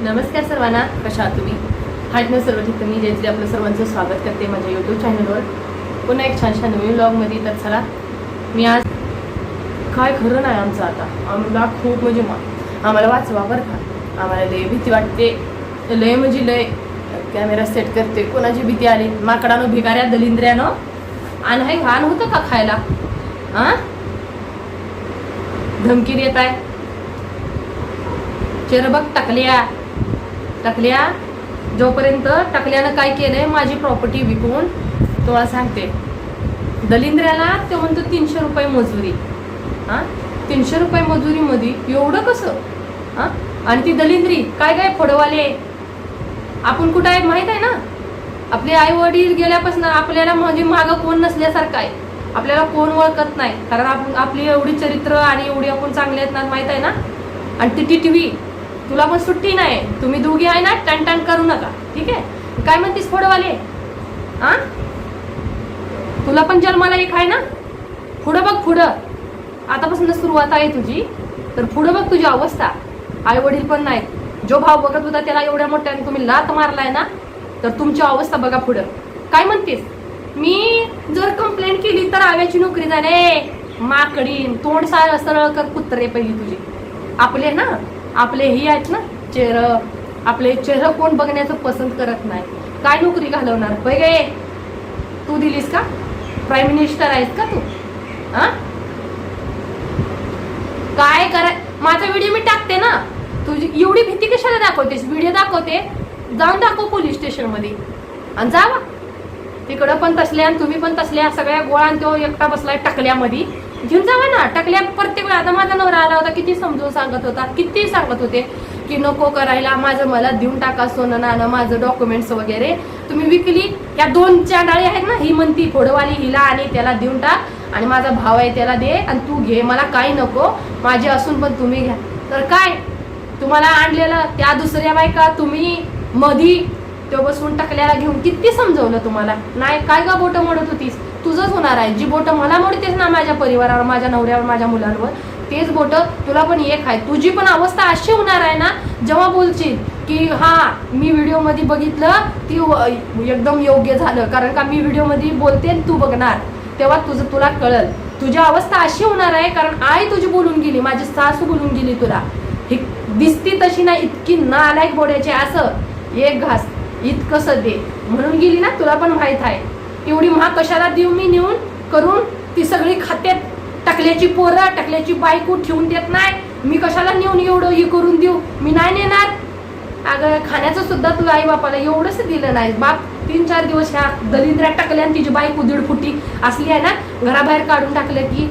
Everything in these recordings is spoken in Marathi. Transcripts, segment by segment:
नमस्कार सर्वांना कशा आहात तुम्ही? हात सर्व ठिकाणी मी जयश्री आपलं सर्वांचं स्वागत करते माझ्या यूट्यूब चॅनलवर पुन्हा एक छानशा नवीन ब्लॉगमध्ये तर चला मी आज काय खरं नाही आमचं आता. आम्हाला खूप म्हणजे आम्हाला वाचवा बरं का. आम्हाला लय भीती वाटते. लय म्हणजे लय कॅमेरा सेट करते. कोणाची भीती आली? माकडानं भिकाऱ्या दलिंद्र्यानं? आणि हे घाण होतं का खायला? हां धमकी देत आहे बघ टाकल्या. टाकल्या. जोपर्यंत टाकल्यानं काय केलंय माझी प्रॉपर्टी विकून तुला सांगते. दलिंद्र्याला ते म्हणतो तीनशे रुपये मजुरी. हां? तीनशे रुपये मजुरीमध्ये एवढं कसं? हां? आणि ती दलिंद्री काय काय फडवाले? आपण कुठं आहे माहीत आहे ना? आपले आई वडील गेल्यापासून आपल्याला म्हणजे मागं कोण नसल्यासारखं आहे. आपल्याला कोण ओळखत नाही. कारण आपण आपली एवढी चरित्र आणि एवढी आपण चांगले आहेत ना माहीत आहे ना? आणि ती ती टी व्ही तुला पण सुट्टी नाही तुम्ही दोघी आहे ना टन टन करू नका. ठीक आहे? काय म्हणतीस फोडवाले? आ? तुला पण जन्माला एक आहे ना? पुढं बघ पुढं. आतापासून सुरुवात आहे तुझी. तर पुढं बघ तुझी अवस्था. आई वडील पण नाहीत. जो भाव बघत होता त्याला एवढ्या मोठ्याने तुम्ही लात मारलाय ना तर तुमची अवस्था बघा पुढं. काय म्हणतेस? मी जर कंप्लेंट केली तर आव्याची नोकरी झाले. माकडीन तोंड सार सरळ कर कुत्रे पहिली तुझी. आपले ना आपले ही आहेत ना चेहरं आपले चेहरा कोण बघण्याचं पसंत करत नाही. काय नोकरी घालवणार? होय गे तू दिलीस का? प्राईम मिनिस्टर आहेस का तू? हा? काय करा माझा व्हिडिओ मी टाकते ना. तुझी एवढी भीती कशाला दाखवतेस? व्हिडिओ दाखवते. जाऊन दाखव पोलीस स्टेशनमध्ये आणि जावा. तिकडं पण तसल्या आणि तुम्ही पण तसल्या सगळ्या गोळा आणि तो एकटा बसलाय टाकल्यामध्ये. घेऊन जावा ना. टाकल्या प्रत्येक वेळा. आता माझा नवरा आला होता किती समजून सांगत होता किती सांगत होते की नको करायला माझं मला देऊन टाका सोनं नाणं माझं डॉक्युमेंट्स वगैरे. तुम्ही विकली? या दोन चांडाळी आहेत ना ही म्हणती फोडवाली हिला आणि त्याला देऊन टाक. आणि माझा भाव आहे त्याला दे आणि तू घे मला काही नको. माझे असून पण तुम्ही घ्या. तर काय? तुम्हाला आणलेलं त्या दुसऱ्या बायका तुम्ही मधी तो बसवून टाकल्याला घेऊन किती समजवलं तुम्हाला? नाही काय का बोटं मोडत होतीस? तुझंच होणार आहे. जी बोटं मला मोडतेस ना माझ्या परिवारावर माझ्या नवऱ्यावर माझ्या मुलांवर तेच बोटं तुला पण एक आहे. तुझी पण अवस्था अशी होणार आहे ना जेव्हा बोलशील की हा मी व्हिडिओमध्ये बघितलं ती एकदम योग्य झालं. कारण का मी व्हिडिओमध्ये बोलते तू बघणार. तेव्हा तुझं तुला कळल. तुझी अवस्था अशी होणार आहे कारण आई तुझी बोलून गेली माझी सासू बोलून गेली तुला. ही दिसती तशी ना इतकी नालायक बोड्याची असं एक घास इतकंसं दे. म्हणून गेली ना तुला पण माहीत आहे. एवढी महा कशाला देऊ मी नेऊन? करून ती सगळी खात्यात टाकल्याची पोरं टाकल्याची बायको ठेवून देत नाही. मी कशाला नेऊन एवढं हे करून देऊ? मी नाही नेणार. अगं खाण्याचं सुद्धा तुला आई बापाला एवढंच दिलं नाही. बाप तीन चार दिवस ह्या दलिंद्र्यात टाकल्या आणि तिची बायको दीड फुटी असली आहे ना घराबाहेर काढून टाकलं की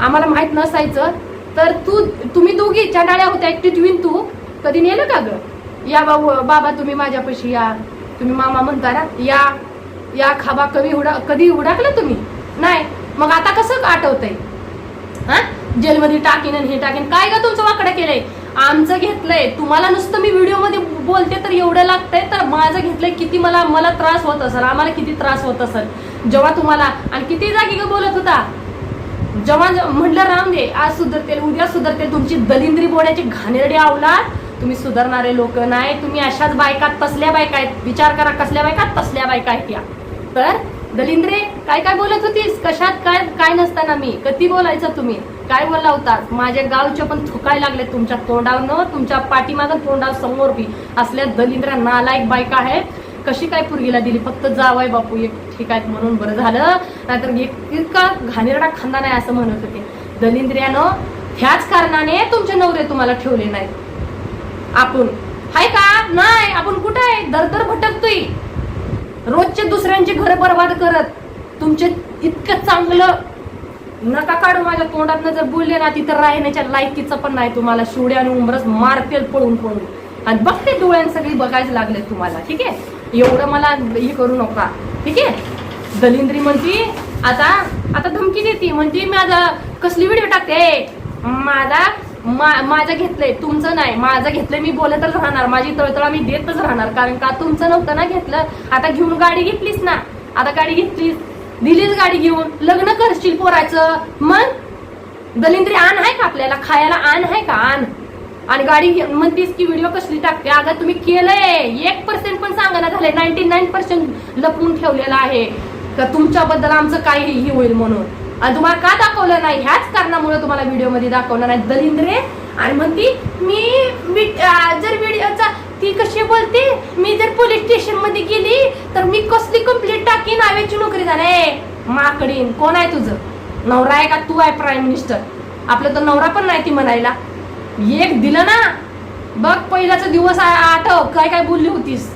आम्हाला माहीत नसायचं. तर तू तुम्ही दोघी चंडाळ्या होत्या एकटी ट्विन तू. कधी नेलं का गं? या बाबा तुम्ही माझ्यापाशी या. तुम्ही मामा म्हणता ना या. या खाबा कमी उडा कधी उडाकलं तुम्ही? नाही. मग आता कसं आठवतंय? हा? जेलमध्ये टाकीन आणि हे टाकीन. काय का तुमचं वाकडं केलंय? आमचं घेतलंय. तुम्हाला नुसतं मी व्हिडिओमध्ये बोलते तर एवढं लागतंय तर माझं घेतलंय किती मला मला त्रास होत असेल आम्हाला किती त्रास होत असेल? जेव्हा तुम्हाला आणि किती जागी ग बोलत होता? जेव्हा म्हटलं राम दे आज सुधरते उद्या सुधरते तुमची दलिंद्री बोड्याची घाणेरडी आवलात तुम्ही सुधारणारे लोक नाही. तुम्ही अशाच बायका तसल्या बायका आहेत. विचार करा कसल्या बायका तसल्या बायका आहेत या. तर दलिंद्रे काय काय बोलत होतीस? कशात काय काय नसताना मी? कधी बोलायचं तुम्ही? काय बोलला होता? माझ्या गावचे पण थुकाय लागले तुमच्या तोंडावर तुमच्या पाठीमागं तोंडावर समोर बी. असल्या दलिंद्रा नालायक बायका आहे कशी काय पुरगीला दिली? फक्त जावाय बापू एक ठीक आहे म्हणून बरं झालं. नाहीतर एक इतका घाणेरडा खांदा नाही असं म्हणत होते. दलिंद्र्यानं ह्याच कारणाने तुमचे नवरे तुम्हाला ठेवले नाहीत. आपण. हाय का? नाही. आपण कुठं आहे? दरदर भटकतोय. रोजचे दुसऱ्यांचे घर बर्बाद करत तुमचे इतकं चांगलं नका काढू माझ्या तोंडातनं. जर बोलले ना तिथं राहण्याच्या लायकीचं पण नाही तुम्हाला. शिवड्या आणि उमरस मारतील पळून पळून. आणि बघते डोळ्यान सगळी बघायला लागले तुम्हाला. ठीक आहे? एवढं मला हे करू नका. ठीक आहे? दलिंद्री म्हणती आता आता धमकी देते. म्हणती माझा कसली व्हिडिओ टाकते? माझा माझं घेतलंय तुमचं नाही माझं घेतलंय मी बोलतच राहणार माझी तळतळा मी देतच राहणार कारण का तुमचं नव्हतं ना घेतलं. आता घेऊन गाडी घेतलीस ना आता गाडी घेतलीस दिलीच गाडी घेऊन लग्न करशील पोराचं मग? दलिंद्री आण आहे का आपल्याला? खायला आण आहे का? आण. आणि गाडी म्हणतीस की व्हिडिओ कसली टाकते? अगं तुम्ही केलंय. एक पर्सेंट पण सांगायला झालंय. नाईन्टी नाईन पर्सेंट लपवून ठेवलेलं आहे. का तुमच्याबद्दल आमचं काही हे होईल म्हणून. आणि तुम्हाला का दाखवलं नाही? ह्याच कारणामुळे तुम्हाला व्हिडिओमध्ये दाखवलं नाही दलिंद्रे. आणि म्हणती मी मी- जर व्हिडिओचा ती कशी बोलते? मी जर पोलीस स्टेशनमध्ये गेली तर मी कसली कंप्लेंट टाकीन? आव्याची नोकरी झाले. माकडीन कोण आहे तुझं? नवरा आहे का? तू आहे प्राईम मिनिस्टर आपलं तर नवरा पण नाही ती म्हणायला. एक दिलं ना. बघ पहिलाचा दिवस आठव. काय काय बोलली होतीस?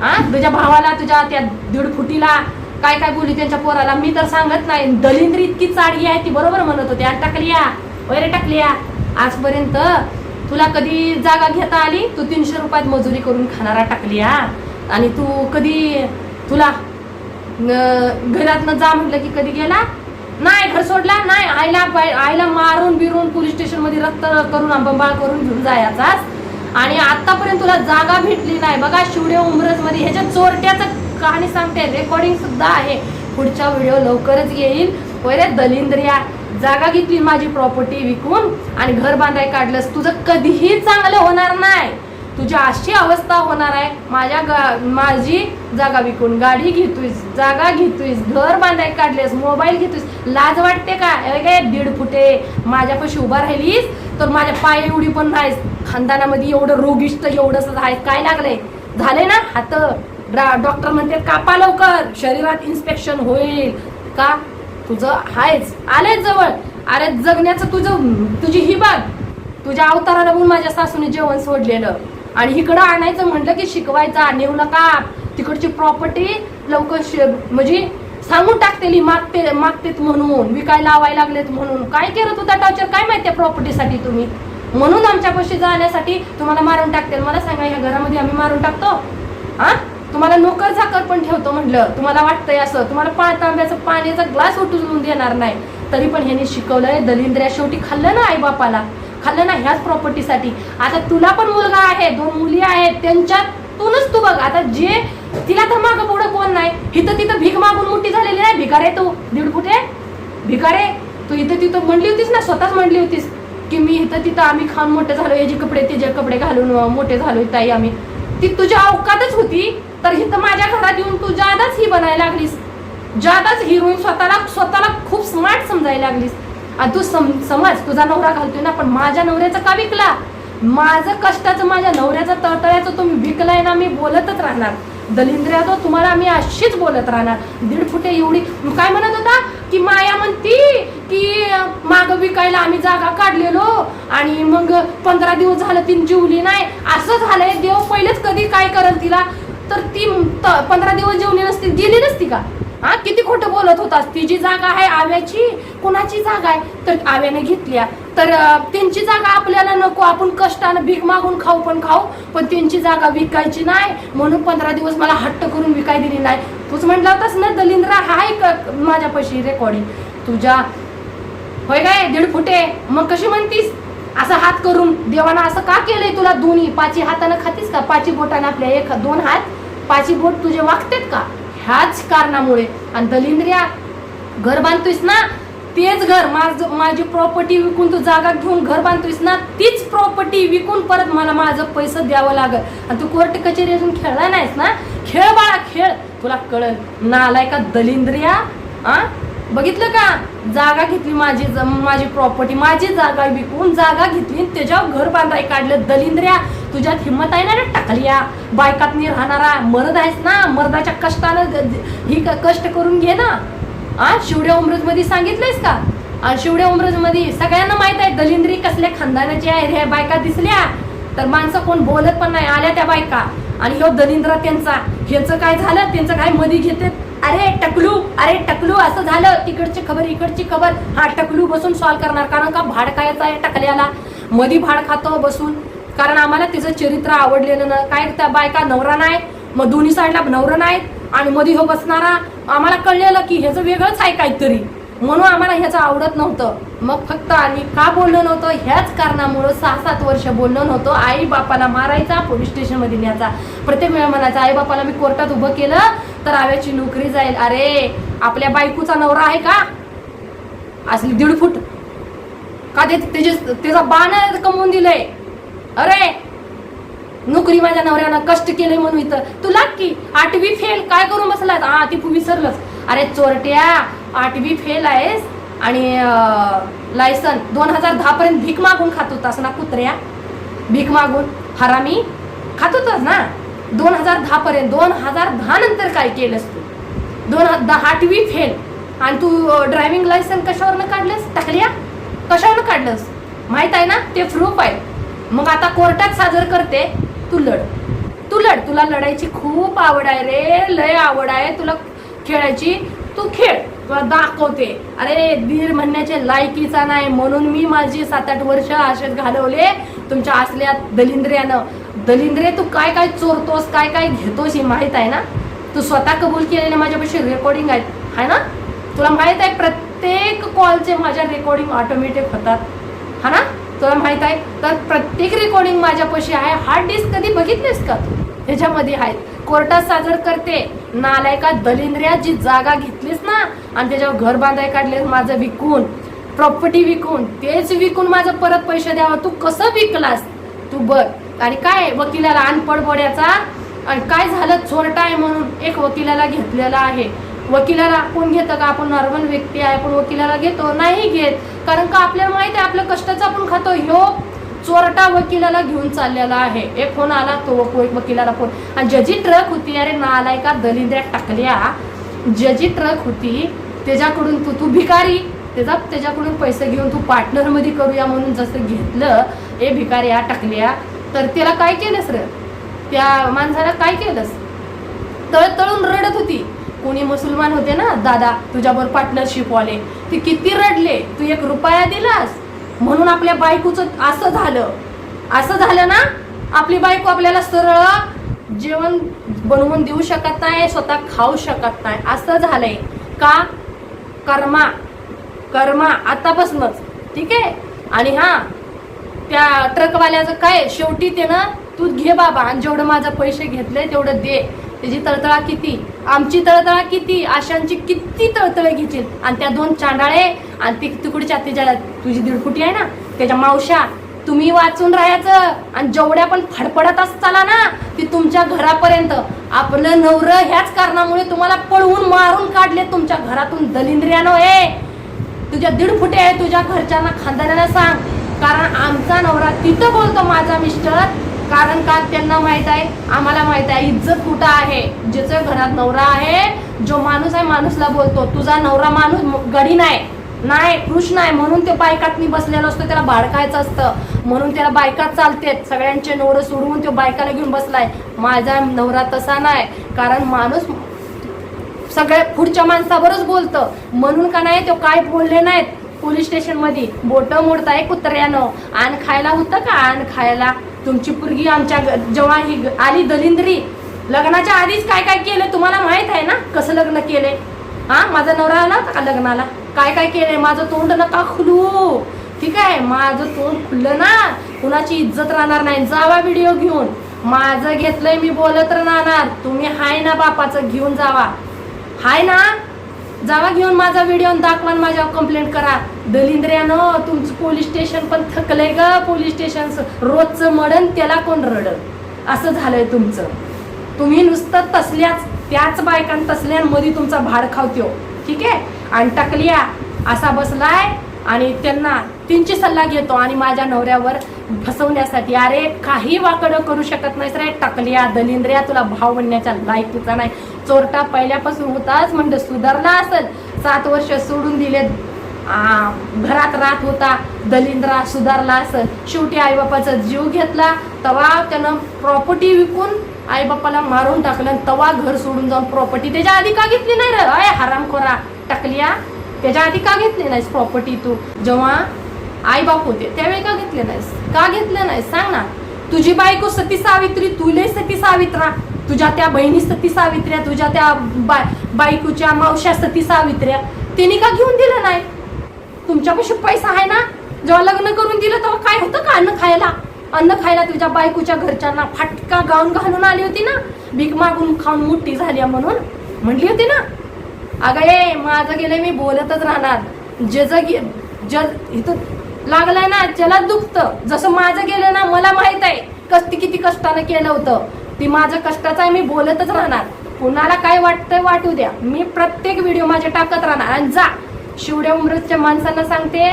हा तुझ्या भावाला तुझ्या त्या दीड फुटीला काय काय बोलली त्यांच्या पोराला मी तर सांगत नाही. दलिंद्री इतकी चाडगी आहे ती बरोबर म्हणत होती. आणि टाकलिया वैरे टाकलिया आजपर्यंत तुला कधी जागा घेता आली? तू तीनशे रुपयात मजुरी करून खाणारा टाकलिया आणि तू कधी तुला घरातनं जा म्हटलं की कधी गेला? नाही घर सोडला? नाही आईला आईला मारून बिरून पोलीस स्टेशनमध्ये रक्त करून बंबाळ करून घेऊन जायचाच आणि आतापर्यंत तुला जागा भेटली नाही. बघा शिवडे उमरजमध्ये ह्याच्या चोरट्याचं कहाणी सांगते. रेकॉर्डिंग सुद्धा आहे. पुढचा व्हिडिओ लवकरच येईल. वैरे दलिंद्रिया जागा घेतली माझी प्रॉपर्टी विकून आणि घर बांधाय काढलंस. तुझं कधीही चांगलं होणार नाही. तुझी अशी अवस्था होणार आहे. माझ्या गा माझी जागा विकून गाडी घेतोयस जागा घेतोयस घर बांधाय काढलेस मोबाईल घेतोयस. लाज वाटते का? हे काय दीड फुटे. माझ्यापाशी उभा राहिलीस तर माझ्या पाय एवढी पण नाहीस. खानदानामध्ये एवढं रोगिष्ट एवढंसं आहे काय लागलंय? झालंय ना? हात डॉक्टर म्हणते कापा लवकर शरीरात इन्स्पेक्शन होईल. का? तुझं आहेच. आलेच जवळ. अरे जगण्याचं तुझं तुझी ही बाग. तुझ्या अवताराला बघून माझ्या सासूने जेवण सोडलेलं. आणि इकडं आणायचं म्हटलं की शिकवायचा नेऊ नका. तिकडची प्रॉपर्टी लवकर म्हणजे सांगून टाकतेली मागते मागतेत म्हणून. विकायला लावायला लागलेत म्हणून. काय करत होता टॉर्चर काय माहिती प्रॉपर्टीसाठी तुम्ही? म्हणून आमच्यापाशी जाण्यासाठी तुम्हाला मारून टाकते. मला सांगा ह्या घरामध्ये आम्ही मारून टाकतो? हा तुम्हाला नोकर झाकर पण ठेवतो म्हटलं. तुम्हाला वाटतंय असं. तुम्हाला पाळ तांब्याचं पाण्याचा ग्लास उठून देणार नाही. तरी पण ह्याने शिकवलंय दलिंद्र्या शेवटी खाल्लं ना आई बापाला खाल्लं ना ह्याच प्रॉपर्टीसाठी आता तुला पण मुलगा आहे दोन मुली आहेत त्यांच्यातूनच तू बघ. आता जे तिला तर मागं पुढं कोण नाही? हिथं तिथं भीक मागून मोठी झालेली नाही? भिकारे तू. दीड फुटे भिकारे तू इथं तिथं म्हणली होतीस ना स्वतःच म्हणली होतीस की मी इथं तिथं आम्ही खाऊन मोठे झालो याचे कपडे तिचे कपडे घालून मोठे झालो ताई आम्ही. ती तुझ्या अवकातच होती. तर हिथं माझ्या घरात येऊन तू जादाच ही बनायला लागलीस. जादाच हिरोईन स्वतःला स्वतःला खूप स्मार्ट समजायला लागलीस. आणि तू सम समज तुझा नवरा घालतोय ना पण माझ्या नवऱ्याचं का विकला? माझं कष्टाचं माझ्या नवऱ्याचं तळतळ्याचं तुम्ही विकलाय ना मी बोलतच राहणार. दलिंद्र्या तो तुम्हाला आम्ही अशीच बोलत राहणार. दीड फुटे एवढी काय म्हणत होता? की माया म्हणती की माग विकायला आम्ही जागा काढलेलो आणि मग पंधरा दिवस झालं तीन जिवली नाही. असं झालंय देव पहिलेच कधी काय करल तिला? तर ती त- पंधरा दिवस जेवली नसती गेली नसती का? हा किती खोटं बोलत होतास? तिची जागा आहे आव्याची? कुणाची जागा आहे? तर आव्याने घेतल्या. तर त्यांची जागा आपल्याला नको आपण कष्टानं भीक मागून खाऊ पण खाऊ पण त्यांची जागा विकायची नाही. म्हणून पंधरा दिवस मला हट्ट करून विकाय दिली नाही. तूच म्हटलं होतास ना दलिंद्रा हाय का माझ्यापाशी रेकॉर्डिंग तुझ्या होय काय? दीड फुटे. मग कशी म्हणतीस? असं हात करून देवानं असं का केलंय तुला दोन्ही? पाची हातानं खातीस का? पाची बोटानं आपल्या एक दोन हात? पाची बोट तुझे वागतेत का? ह्याच कारणामुळे. आणि दलिंद्रिया घर बांधतोयस ना? तेच घर माझ माझी प्रॉपर्टी विकून तू जागा घेऊन घर बांधतोयस ना? तीच प्रॉपर्टी विकून परत मला माझं पैसे द्यावं लागल. आणि तू कोर्ट कचेरी अजून खेळला नाहीस ना? खेळ बाळा खेळ. तुला कळल नालाय का दलिंद्रिया आ? बघितलं का? जागा घेतली माझी माझी प्रॉपर्टी माझी जागा विकून जागा घेतली आणि त्याच्यावर घर बांधाय काढलं. दलिंद्र्या तुझ्यात हिंमत आहे ना रे बायकात बायकात राहणारा मर्द आहेस ना? मर्दाच्या कष्टानं ही क- कष्ट करून घे ना. आ? शिवड्या उमरजमध्ये सांगितलंयस का? आणि शिवड्या उमरजमध्ये सगळ्यांना माहीत आहे दलिंद्री कसल्या खानदानाची आहे ह्या बायका दिसल्या. तर माणसं कोण बोलत पण नाही आल्या त्या बायका. आणि ह्यो दलिंद्र त्यांचा. ह्याचं काय झालं? त्यांचं काय मध्ये घेते अरे टकलू अरे टकलू असं झालं. तिकडची खबर इकडची खबर. हा टकलू बसून सॉल्व करणार. कारण का भाड खायचं आहे टकल्याला. मधी भाड खातो बसून. कारण आम्हाला तिचं चरित्र आवडलेलं ना काय त्या बायका नवरा नाही मग दोन्ही साईडला नवरा नाहीत आणि मधी हो बसणारा. आम्हाला कळलेलं की ह्याचं वेगळंच आहे काहीतरी. म्हणून आम्हाला ह्याचं आवडत नव्हतं. मग फक्त आणि का बोलणं नव्हतं? ह्याच कारणामुळं सहा सात वर्ष बोलणं नव्हतं. आई बापाला मारायचा पोलीस स्टेशनमध्ये न्यायचा. प्रत्येक वेळा म्हणायचा आई बापाला मी कोर्टात उभं केलं तर आव्याची नोकरी जाईल. अरे आपल्या बायकोचा नवरा आहे का? असली दीड फूट. का ते त्याचे त्याचा बाण कमवून दिलंय? अरे नोकरी माझ्या नवऱ्यानं कष्ट केले म्हणून इथं. तू लाग की आठवी फेल. काय करून बसलाय हा ती विसरलंच अरे चोरट्या आठवी फेल आहेस आणि लायसन. दोन हजार दहा पर्यंत भीक मागून खात होतास ना कुत्र्या? भीक मागून. हरामी. खात होतास ना? दोन हजार दहा पर्यंत दोन हजार दहा नंतर काय केलंस तू? दोन हजार दहा आठवी फेल. आणि तू ड्रायव्हिंग लायसन कशावरनं काढलंस? टाकल्या कशावरनं काढलंस? माहीत आहे ना? ते प्रूफ आहे मग आता कोर्टात सादर करते. तू लढ. तू लढ. तुला लढायची खूप आवड आहे रे. लय आवड आहे तुला खेळायची. तू खेळ. तुला दाखवते. अरे दीड म्हणण्याचे लायकीचा नाही. म्हणून मी माझी सात आठ वर्ष असेच घालवले. तुमच्या असल्या दलिंद्र्यानं. दलिंद्रे तू काय काय चोरतोस काय काय घेतोस हे माहीत आहे ना? तू स्वतः कबूल केलेले माझ्यापाशी रेकॉर्डिंग आहेत आहे ना? तुला माहीत आहे प्रत्येक कॉलचे माझ्या रेकॉर्डिंग ऑटोमॅटिक होतात हा ना? तुला माहीत आहे? तर प्रत्येक रेकॉर्डिंग माझ्यापाशी आहे हार्ड डिस्क कधी बघितलेस का? तू ह्याच्यामध्ये आहेत कोर्टात सादर करते नालायका दलिंद्र्यात जी जागा घेतलीस ना आणि त्याच्यावर घर बांधाय काढले माझं विकून प्रॉपर्टी विकून तेच विकून माझं परत पैसे द्यावं. तू कसं विकलास? तू बघ. आणि काय वकिलाला अनपड बोड्याचा आणि काय झालं? चोरटा आहे म्हणून एक वकिलाला घेतलेला आहे. वकिलाला कोण घेतं का? आपण नॉर्मल व्यक्ती आहे आपण वकिलाला घेतो? नाही घेत. कारण का? आपल्याला माहिती आहे आपल्या कष्टाचा आपण खातो ह्यो चोरटा वकिलाला घेऊन चाललेला आहे. एक फोन आला तो एक वकिलाला फोन. आणि ज्याची ट्रक होती अरे नालायका दलिंद्र्यात टाकल्या. जजी ट्रक होती त्याच्याकडून तू तू भिकारी. त्याचा त्याच्याकडून पैसे घेऊन तू पार्टनरमध्ये करूया म्हणून जसं घेतलं ए या टाकल्या. तर त्याला काय केलंस रे? त्या माणसाला काय केलंस? तळतळून रडत होती. कोणी मुसलमान होते ना दादा तुझ्यावर पार्टनरशिप वाले ते किती रडले तू एक रुपया दिलास? म्हणून आपल्या बायकोचं असं झालं. असं झालं ना आपली बायको आपल्याला सरळ जेवण बनवून देऊ शकत नाही स्वतः खाऊ शकत नाही. असं झालंय. का? कर्मा. कर्मा आतापासूनच. ठीक आहे? आणि हा त्या ट्रकवाल्याचं काय शेवटी ते ना तू घे बाबा आणि जेवढं माझं पैसे घेतले तेवढं दे. त्याची तळतळा किती? आमची तळतळा किती? आशांची किती तळतळे घेतील? आणि त्या दोन चांडाळे आणि ती तिकडच्या तिच्या तुझी दीडफुटी आहे ना त्याच्या मावशा तुम्ही वाचून राहायचं. आणि जेवढ्या पण फडफडत असताना ना ती तुमच्या घरापर्यंत. आपलं नवरं ह्याच कारणामुळे तुम्हाला पळवून मारून काढले तुमच्या घरातून दलिंद्र्यानं हे. तुझ्या दीड फुटे आहे तुझ्या घरच्यांना खानदारांना सांग. कारण आमचा नवरा तिथं बोलतो माझा मिस्टर कारण का त्यांना माहीत आहे आम्हाला माहीत आहे इज्जत कुठं आहे? ज्याच्या घरात नवरा आहे जो माणूस आहे माणूसला बोलतो तुझा नवरा माणूस गडी नाही नाही कृष्ण आहे म्हणून ते बायकात मी बसलेलो असतो त्याला भाडकायचं असतं. म्हणून त्याला बायकात चालतेत सगळ्यांचे नवरं सोडवून तो बायकाला घेऊन बसलाय. माझा नवरा तसा नाही. कारण माणूस सगळ्या पुढच्या माणसावरच बोलतं. म्हणून का नाही तो काय बोलले नाहीत? पोलीस स्टेशनमध्ये बोट मोडताय कुत्र्यानं. आण खायला होतं का? आण खायला. तुमची पुरगी आमच्या जेव्हा ही आली दलिंद्री लग्नाच्या आधीच काय काय केलं तुम्हाला माहीत आहे ना? कसं लग्न केलंय? हा? माझा नवरा आला होता का लग्नाला? काय काय केलंय? माझं तोंड नका खुलू. ठीक आहे? माझं तोंड खुललं ना. कुणाची इज्जत राहणार नाही. जावा व्हिडिओ घेऊन. माझं घेतलंय मी बोलत राहणार. तुम्ही हाय ना बापाचं घेऊन जावा. हाय ना? जावा घेऊन माझा व्हिडिओ दाखवा माझ्यावर कंप्लेंट करा. दलिंद्र्यानं तुमचं पोलीस स्टेशन पण थकलंय ग पोलीस स्टेशन रोजचं मडन त्याला कोण रडल? असं झालंय तुमचं. तुम्ही नुसतं तसल्याच त्याच बायकां तसल्यांमध्ये तुमचा भाड खावतो ठीक आहे? आणि टकलिया असा बसलाय आणि त्यांना त्यांची सल्ला घेतो आणि माझ्या नवऱ्यावर फसवण्यासाठी. अरे काही वाकडं करू शकत नाहीस रे टकलिया दलिंद्र्या तुला भाव बनण्याच्या लायकीचा नाही. चोरटा पहिल्यापासून होताच म्हणजे सुधारला असेल. सात वर्ष सोडून दिले घरात राहत होता दलिंद्रा सुधारला असं. शेवटी आईबापाचा जीव घेतला तवा त्यानं प्रॉपर्टी विकून आईबापाला मारून टाकलं आणि तवा घर सोडून जाऊन प्रॉपर्टी त्याच्या आधी का घेतली नाही रे? अय हरामखोरा टाकलीया. त्याच्या आधी का घेतली नाहीस प्रॉपर्टी तू? जेव्हा आईबाप होते त्यावेळी का घेतले नाहीस? का घेतले नाहीस? सांग ना. तुझी बायको सती सावित्री तुले सती सावित्रा. तुझ्या त्या बहिणी सती सावित्र्या तुझ्या त्या बाय बायकोच्या मावश्या सती सावित्र्या. तिने का घेऊन दिलं नाही? तुमच्यापाशी पैसा आहे ना? जेव्हा लग्न करून दिलं तेव्हा काय होतं का अन्न खायला? अन्न खायला तुझ्या बायकोच्या घरच्यांना फाटका गाऊन घालून आली होती ना? भीक मागून खाऊन मोठी झाली आहे म्हणून. म्हणली होती ना? अगं ए माझं गेलं मी बोलतच राहणार. जे जग जग इथं लागलाय ना ज्याला दुखतं. जसं माझं गेलं ना मला माहीत आहे. कष्ट किती कष्टानं केलं होतं. ती माझं कष्टाचं आहे मी बोलतच राहणार. कुणाला काय वाटतंय वाटू द्या. मी प्रत्येक व्हिडिओ माझे टाकत राहणार. आणि जा. शिवड्या उमरतच्या माणसांना सांगते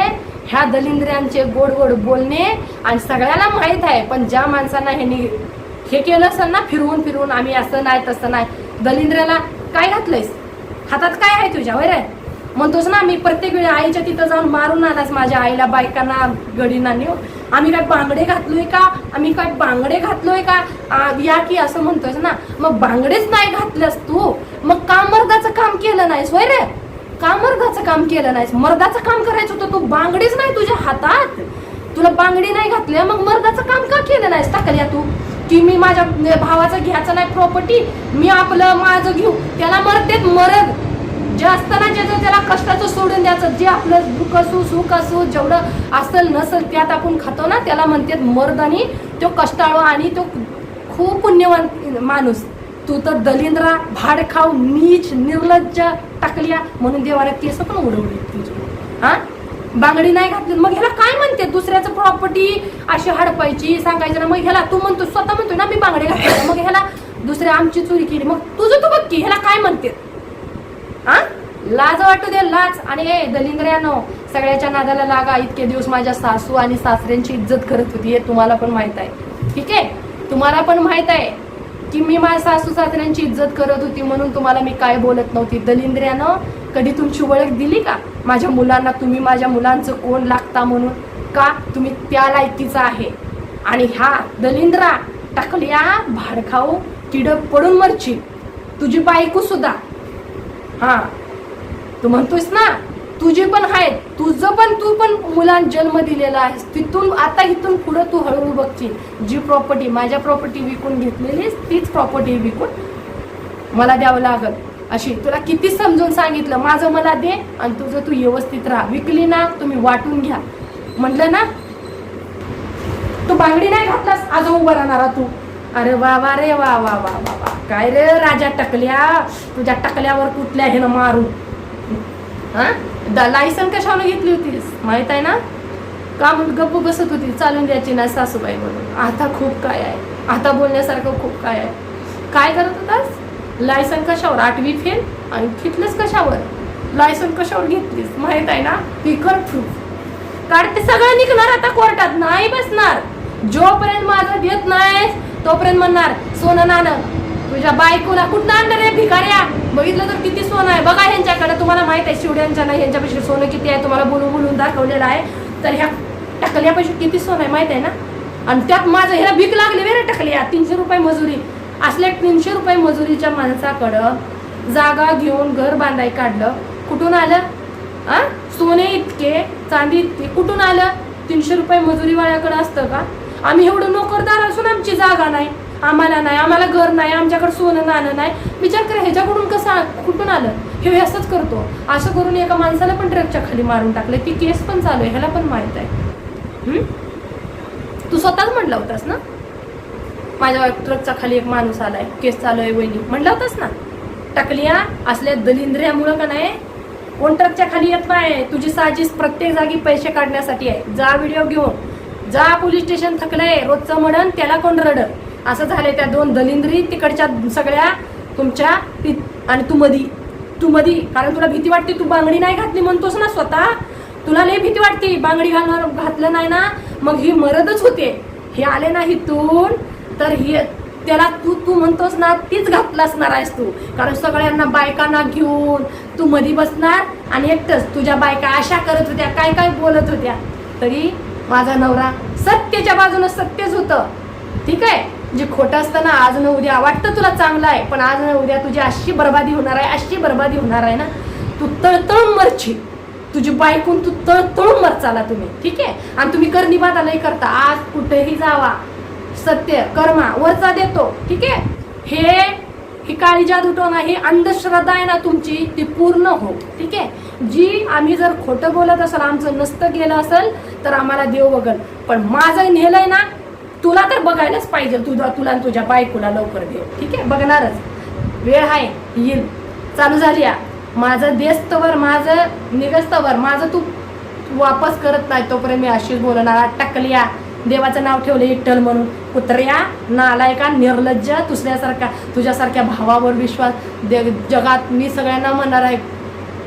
ह्या दलिंद्र्यांचे गोड गोड बोलणे आणि सगळ्याला माहीत आहे पण ज्या माणसांना ह्यांनी हे केलं असं ना फिरवून फिरवून आम्ही असं नाही तसं नाही. दलिंद्र्याला काय घातलंयस? हातात काय आहे तुझ्या? वैर म्हणतोस ना मी प्रत्येक वेळी आईच्या तिथं जाऊन मारून आलास माझ्या आईला बायकांना गडींना नेऊ आम्ही काय बांगडे घातलोय का? आम्ही काय बांगडे घातलोय का? या की असं म्हणतोयस ना. मग बांगडेच नाही घातलंस तू. मग काम मर्दाचं काम केलं नाहीस वय रे? का मर्दाचं काम केलं नाहीस? मर्दाचं काम करायचं होतं तू बांगडीच नाही तुझ्या हातात. तुला बांगडी नाही घातली मग मर्दाचं काम का केलं नाहीस? टाकल्या तू. की मी माझ्या भावाचं घ्यायचं नाही प्रॉपर्टी मी आपलं माझं घेऊ. त्याला मरतेत मरद जे असताना ज्याचं त्याला कष्टाचं सोडून द्यायचं जे आपलं दुःख असू सुख असू जेवढं असेल नसेल त्यात आपण खातो ना त्याला म्हणतात मर्द आणि तो कष्टाळू आणि तो खूप पुण्यवान माणूस. तू तर दलिंद्रा भाडखाव नीच निर्लज्ज टाकल्या म्हणून देवाला केस पण उडवले तुझी. हा? बांगडी नाही घातली मग ह्याला काय म्हणते दुसऱ्याचं प्रॉपर्टी अशी हडपायची सांगायचं ना मग ह्याला तू म्हणतो स्वतः म्हणतो ना मी बांगडी घातली. मग ह्याला दुसऱ्या आमची चोरी केली. मग तुझं तू बघ की ह्याला काय म्हणते? हा? लाज वाटू दे लाज. आणि ए दलिंद्र्यानो सगळ्याच्या नादाला लागा. इतके दिवस माझ्या सासू आणि सासऱ्यांची इज्जत करत होती हे तुम्हाला पण माहीत आहे. ठीक आहे? तुम्हाला पण माहीत आहे. की मी माझ्या सासू सासऱ्यांची इज्जत करत होती म्हणून तुम्हाला मी काय बोलत नव्हती. दलिंद्र्यानं कधी तुमची ओळख दिली का? माझ्या मुलांना तुम्ही माझ्या मुलांचं कोण लागता म्हणून? का तुम्ही त्या लायकीचा आहे? आणि ह्या दलिंद्रा टाकल्या भाडखाऊ किड पडून मरची. तुझी बायको सुद्धा. हा. तू म्हणतोस ना? तुझी पण आहेत. तुझं पण तू पण मुलांना जन्म दिलेला आहेस. तिथून आता इथून पुढं तू हळूहळू बघशील. जी प्रॉपर्टी माझ्या प्रॉपर्टी विकून घेतलेलीस तीच प्रॉपर्टी विकून मला द्यावं लागल. अशी तुला किती समजून सांगितलं? माझं मला दे आणि तुझं तू व्यवस्थित राहा. विकली ना तुम्ही वाटून घ्या. म्हटलं ना? तू बांगडी नाही घातलास? आज उभं राहणारा तू. अरे वा वा रे वा वा वा वा वा. काय रे राजा टकल्या? तुझ्या टकल्यावर कुठल्या हे मारू? हा? लायसन कशावर घेतली होतीस? माहीत आहे ना? का म्हणून गप्प बसत होती? चालून द्यायची ना सासूबाई म्हणून. आता खूप काय आहे. आता बोलण्यासारखं खूप काय आहे. काय करत होतास? लायसन कशावर? आठवी फेल? आणि घेतलंच कशावर? लायसन कशावर घेतलीस? माहीत आहे ना? पिकर प्रूफ ते सगळं निघणार आता कोर्टात. नाही बसणार. जोपर्यंत माझं देत नाही तोपर्यंत म्हणणार सोनं नाणं. तुझ्या बायकोला कुठं आणणार आहे भिकाऱ्या? बघितलं तर किती सोनं आहे. बघा ह्यांच्याकडे. तुम्हाला माहीत आहे शिवड्यांच्या नाही ह्यांच्यापेक्षा सोनं किती आहे तुम्हाला बोलून बोलून दाखवलेलं आहे. तर ह्या टकल्यापेक्षा किती सोनं आहे माहीत आहे ना? आणि त्यात माझं ह्याला भीक लागली रे टकल्या. तीनशे रुपये मजुरी. असल्या तीनशे रुपये मजुरीच्या माणसाकडं जागा घेऊन घर बांधाय काढलं. कुठून आलं? आ? सोने इतके चांदी इतके. कुठून आलं? तीनशे रुपये मजुरीवाल्याकडं असतं का? आम्ही एवढं नोकरदार असून आमची जागा नाही. आम्हाला नाही आम्हाला घर नाही आमच्याकडे सोनं नाणं नाही. विचार कर ह्याच्याकडून कसं कुठून आलं? हे असंच करतो. असं करून एका माणसाला पण ट्रकच्या खाली मारून टाकलं. ती केस पण चालू आहे ह्याला पण माहीत आहे. तू स्वतःच म्हटला होतास ना? माझ्या ट्रकच्या खाली एक माणूस आलाय. केस चालू आहे वहिनी. म्हटला होतास ना? टाकलिया असल्या दलिंद्र्यामुळं का नाही? कोण ट्रकच्या खाली येत नाही? तुझी साजीस प्रत्येक जागी पैसे काढण्यासाठी आहे. जा व्हिडिओ घेऊन. जा पोलीस स्टेशन थकलंय. रोजचं म्हणन त्याला कोण रडत असं झालंय त्या दोन दलिंद्री तिकडच्या सगळ्या तुमच्या आणि तू मधी तू मधी कारण तुला भीती वाटते तू बांगडी नाही घातली म्हणतोस ना स्वतः. तुला लय भीती वाटते बांगडी घालणार घातलं नाही ना मग ही मरदच होते. हे आले ना हिथून तर ही त्याला तू तू म्हणतोस ना तीच घातला असणार आहेस तू. कारण सगळ्यांना बायकांना घेऊन तू मधी बसणार आणि एकटंच. तुझ्या बायका आशा करत होत्या काय काय बोलत होत्या. तरी माझा नवरा सत्यच्या बाजूनं सत्यच होतं. ठीक आहे? जे खोटं असतं ना आज न उद्या वाटतं तुला चांगलं आहे पण आज न उद्या तुझी अशी बर्बादी होणार आहे अशी बर्बादी होणार आहे ना तू तळतळून मरची तुझी बायकून तू तळतळून मर चाला तुम्ही ठीक आहे? आणि तुम्ही कर निबादालाही करता आज कुठेही जावा. सत्य कर्मा वरचा देतो ठीक आहे? हे ही काळी जादू टोना ही अंधश्रद्धा आहे ना तुमची ती पूर्ण हो ठीक आहे? जी आम्ही जर खोटं बोलत असेल आमचं नसतं गेलं असेल तर आम्हाला देव बघल पण माझं नेलंय ना तुला तर बघायलाच पाहिजे तुझा तुला आणि तुझ्या बायकोला लवकर दे ठीक आहे? बघणारच. वेळ आहे. येईल. चालू झाली या. माझं देस्तवर माझं निगस्तवर माझं तू वापस करत नाही तोपर्यंत मी अशीच बोलणार. टकल्या देवाचं नाव ठेवलं इट्टल म्हणून. कुत्र्या नालायका निर्लज्ज दुसऱ्यासारख्या तुझ्यासारख्या भावावर विश्वास. दे जगात मी सगळ्यांना म्हणणार आहे.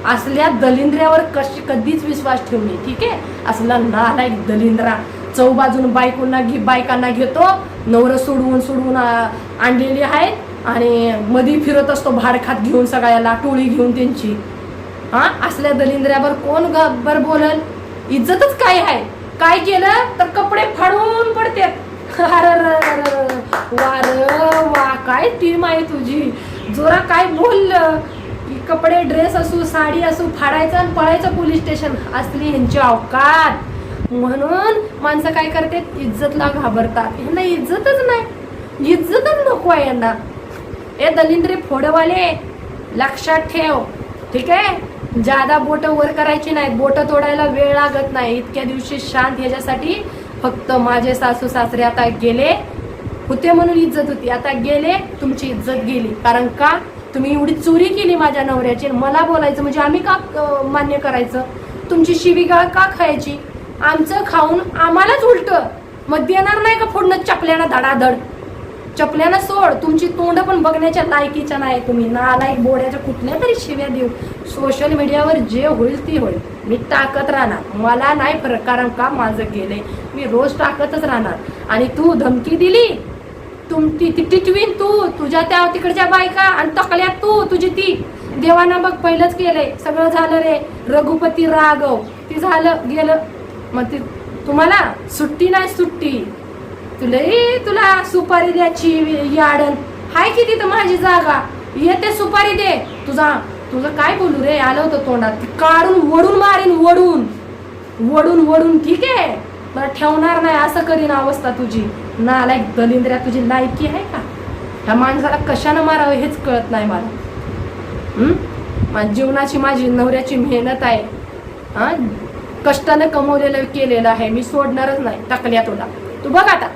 असल्या दलिंद्र्यावर कशी कधीच विश्वास ठेवली ठीक आहे? असला नालायक दलिंद्रा. चौबाजून बायकोंना घे बायकांना घेतो. नवरं सोडवून सोडवून आणलेली आहेत आणि मधी फिरत असतो भाडखात घेऊन सगळ्याला टोळी घेऊन त्यांची. हां असल्या दलिंद्र्यावर कोण गब्बर बोलल? इज्जतच काय आहे? काय केलं? तर कपडे फाडून पडतात अररररर. वा वा काय टीम आहे तुझी? जोरा काय बोललं? की कपडे ड्रेस असू साडी असू फाडायचं आणि पळायचं पोलीस स्टेशन. असली यांची अवकात. म्हणून माणसं काय करते इज्जतला घाबरतात. यांना इज्जतच नाही. इज्जतच नको आहे यांना. ए दलिंद्री फोडवाले लक्षात ठेव. ठीक आहे? जादा बोट वर करायची नाहीत बोट तोडायला वेळ लागत नाही. इतक्या दिवशी शांत ह्याच्यासाठी फक्त माझे सासू सासरे आता गेले. होते म्हणून इज्जत होती. आता गेले तुमची इज्जत गेली. कारण का? तुम्ही एवढी चोरी केली माझ्या नवऱ्याची. मला बोलायचं म्हणजे आम्ही का मान्य करायचं? तुमची शिवीगाळ का खायची? आमचं खाऊन आम्हालाच उलट. मग देणार नाही का फोडणं? चपल्यानं धडाधड. चपल्यानं सोड. तुमची तोंड पण बघण्याच्या लायकीच्या नाही तुम्ही. नालायक बोड्याच्या कुठल्या तरी शिव्या देऊ. सोशल मीडियावर जे होईल ती होईल. मी टाकत राहणार. मला नाही फरक कारण का माझं गेले मी रोज टाकतच राहणार. आणि तू धमकी दिली? तुम ती ती टिटवीन तू. तुझ्या त्या तिकडच्या बायका आणि तकल्या तू. तुझी ती. देवानं बघ पहिलंच केलंय. सगळं झालं रे. रघुपती राघव. ती झालं गेलं. मग ती तुम्हाला सुट्टी नाही सुट्टी. तुला ए, तुला सुपारी द्यायची याडन. हाय की तिथं माझी जागा? येते सुपारी दे. तुझा तुझं काय बोलू रे? आलं होतं तोंडात. ती काढून वडून मारीन वडून. वडून वडून ठीक आहे? मला ठेवणार नाही असं करीन अवस्था तुझी. ना लाईक दलिंद्र्या तुझी लायकी आहे का? ह्या माणसाला कशानं मारावं हेच कळत नाही मला. जीवनाची माझी नवऱ्याची मेहनत आहे. हा? कष्टानं कमवलेलं केलेलं आहे. मी सोडणारच नाही. टाकल्या तुला. तू बघ आता.